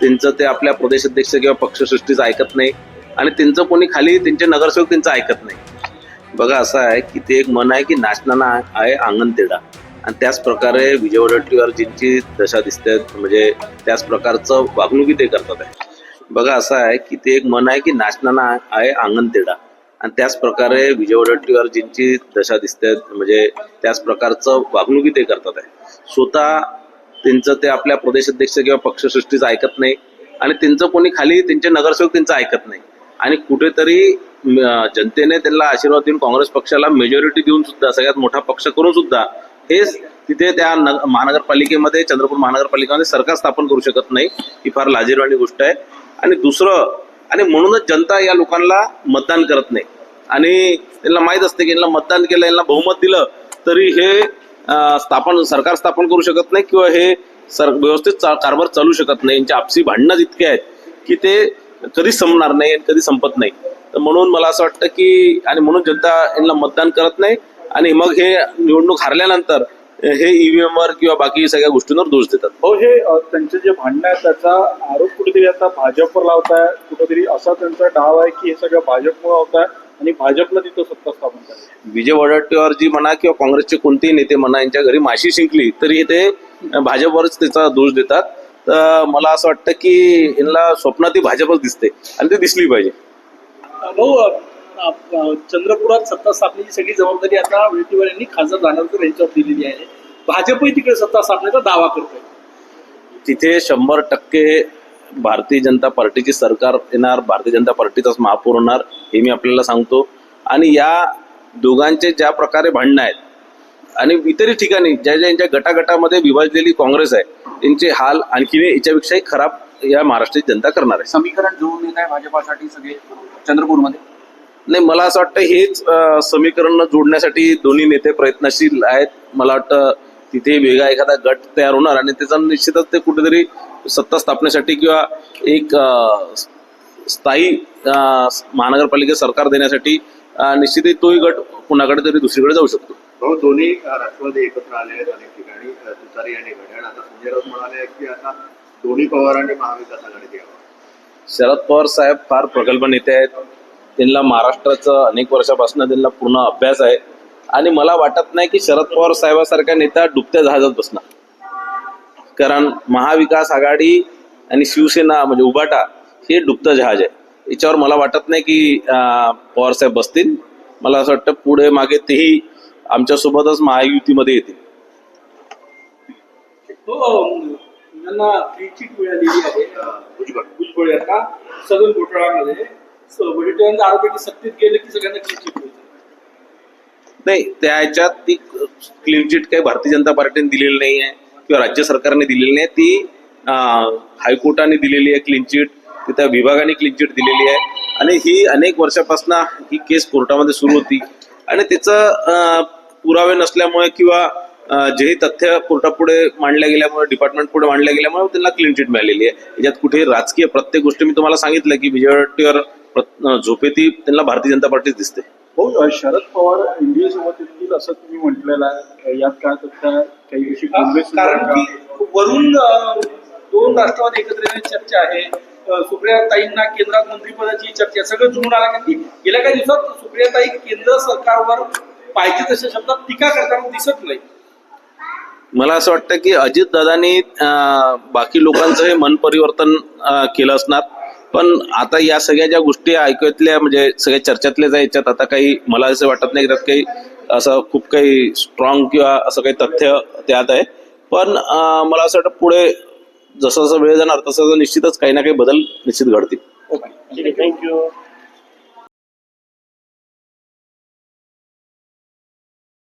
त्यांचं ते आपल्या प्रदेशाध्यक्ष किंवा पक्षसृष्टीचं ऐकत नाही. आणि त्यांचं कोणी खाली त्यांचे नगरसेवक त्यांचं ऐकत नाही. बघा असं आहे की ते एक मन आहे की नाचताना आहे अंगण तेढा. आणि त्याच प्रकारे विजय वडट्टीवारजींची दशा दिसते म्हणजे त्याच प्रकारचं वागणुकी ते करतात. आहे बघा असं आहे की ते एक मन आहे की नाचताना आहे अंगण तेढा. आणि त्याच प्रकारे विजय वडट्टीवारजींची दशा दिसते म्हणजे त्याच प्रकारचं वागणुकी ते करतात. आहे स्वतः त्यांचं ते आपल्या प्रदेशाध्यक्ष किंवा पक्षसृष्टीचं ऐकत नाही. आणि त्यांचं कोणी खाली त्यांचे नगरसेवक त्यांचं ऐकत नाही. आणि कुठेतरी जनतेने त्यांना आशीर्वाद देऊन काँग्रेस पक्षाला मेजॉरिटी देऊन सुद्धा सगळ्यात मोठा पक्ष करून सुद्धा हेच तिथे त्या महानगरपालिकेमध्ये चंद्रपूर महानगरपालिकेमध्ये सरकार स्थापन करू शकत नाही. ही फार लाजीरवाणी गोष्ट आहे. आणि दुसरं आणि म्हणूनच जनता या लोकांना मतदान करत नाही. आणि त्यांना माहीत असते की यांना मतदान केलं यांना बहुमत दिलं तरी हे स्थापन सरकार स्थापन करू शकत नाही किंवा हे सर व्यवस्थित चा- कारभार चालू शकत नाही. यांच्या आपसी भांडणं इतके आहेत की ते कधी संपणार नाही आणि कधी संपत नाही. तर म्हणून मला असं वाटतं की आणि म्हणून जनता यांना मतदान करत नाही आणि मग हे निवडणूक हारल्यानंतर हे ईव्हीएम वर किंवा बाकी सगळ्या गोष्टींवर दोष देतात. हो हे त्यांचे जे भांडणं आहे त्याचा आरोप कुठेतरी आता भाजपवर लावताय. कुठेतरी असा त्यांचा डाव आहे की हे सगळं भाजपमुळे होत आहे. आणि भाजपला तिथं सत्ता स्थापन करायची विजय वडट्टीवारजी म्हणा किंवा काँग्रेसचे कोणतेही नेते म्हणा यांच्या घरी माशी शिंकली तरी ते भाजपवरच त्याचा दोष देतात. तर मला असं वाटतं की यांना स्वप्नात ही भाजपच दिसते आणि ते दिसली पाहिजे. भाऊ चंद्रपुरात सत्ता स्थापनेची सगळी जबाबदारी आता वडेट्टीवार यांनी खासदार दानवकर यांच्यावर दिलेली आहे. भाजपही तिकडे सत्ता स्थापनेचा दावा करतोय. तिथे शंभर टक्के भारतीय जनता पार्टीची सरकार येणार भारतीय जनता पार्टीचाच महापौर होणार हे मी आपल्याला सांगतो. आणि या दोघांचे ज्या प्रकारे भांडणं आहेत आणि इतरही ठिकाणी ज्या ज्या यांच्या गटागटामध्ये विभाजलेली काँग्रेस आहे त्यांचे हाल आणखी याच्यापेक्षाही खराब या महाराष्ट्राची जनता करणार आहे. समीकरण जुळून येत आहे भाजपासाठी सगळे चंद्रपूरमध्ये? नाही मला असं वाटतं हेच समीकरण जोडण्यासाठी दोन्ही नेते प्रयत्नशील आहेत. मला वाटतं तिथे वेगळा एखादा गट तयार होणार आणि त्याचा निश्चितच ते कुठेतरी सत्ता स्थापनेसाठी किंवा एक स्थायी अं, महानगरपालिकेत सरकार देण्यासाठी निश्चितही तोही गट कुणाकडे तरी दुसरीकडे जाऊ शकतो. भाऊ दोन्ही राष्ट्रवादी एकत्र आले आहेत अनेक ठिकाणी. तुतारी आणि घड्याळ. आता संजय राऊत म्हणाले आहेत की आता दोन्ही पवारांनी महाविकास आघाडीत यावं शरद पवार साहेब फार प्रगल्भ नेते आहेत. त्यांना महाराष्ट्राचं अनेक वर्षापासून त्यांना पूर्ण अभ्यास आहे. आणि मला वाटत नाही की शरद पवार साहेबासारखा नेता डुबत्या जहाजात बसणार. कारण महाविकास आघाडी आणि शिवसेना म्हणजे उभाटा हे डुबतं जहाज आहे. याच्यावर मला वाटत नाही की पवार साहेब बसतील. मला असं वाटतं पुढे मागे तेही आमच्यासोबतच महायुतीमध्ये येतील. हो अ, सत्तेत गेले की सगळ्यांना नाही त्या ह्याच्यात ती क्लीन चिट काही भारतीय जनता पार्टीने दिलेली नाही आहे किंवा राज्य सरकारने दिलेली नाही. ती हायकोर्टाने दिलेली आहे क्लीन चिट तिथं विभागाने क्लीन चिट दिलेली आहे. आणि ही अनेक वर्षापासून ही केस कोर्टामध्ये सुरू होती. आणि त्याचं पुरावे नसल्यामुळे किंवा जे जेही तथ्य कोर्टापुढे मांडल्या गेल्यामुळे डिपार्टमेंट पुढे मांडल्या गेल्यामुळे त्यांना क्लीन चिट मिळालेली आहे. याच्यात कुठे राजकीय प्रत्येक गोष्टी मी तुम्हाला सांगितलं की विजय वडेट्टीवार झोपेती त्यांना भारतीय जनता पार्टीच दिसते. हो अ, शरद पवार एनडीए सोबत येतील असं तुम्ही म्हटलेलं आहे. यात काय त्या काही दिवशी काँग्रेस कारण की? वरून दोन राष्ट्रवादी एकत्र येण्याची चर्चा आहे. अ, सुप्रियाताईंना केंद्रात मंत्रिपदाची चर्चा. सगळं जुळून आलं. कारण की गेल्या काही दिवसात सुप्रियाताई केंद्र सरकारवर पाहिजे तशा शब्दात टीका करताना दिसत नाही. मला असं वाटतं की अजित दादानी बाकी लोकांचं हे मन परिवर्तन केलं असणार. पण आता या सगळ्या ज्या गोष्टी ऐकतल्या म्हणजे सगळ्या चर्चेतल्या ज्या याच्यात आता काही मला असं वाटत नाही की त्यात काही असं खूप काही स्ट्रॉंग किंवा असं काही तथ्य त्यात आहे. पण मला असं वाटतं पुढे जसं जसं वेळ जाणार तसं निश्चितच काही ना काही बदल निश्चित घडतील. थँक्यू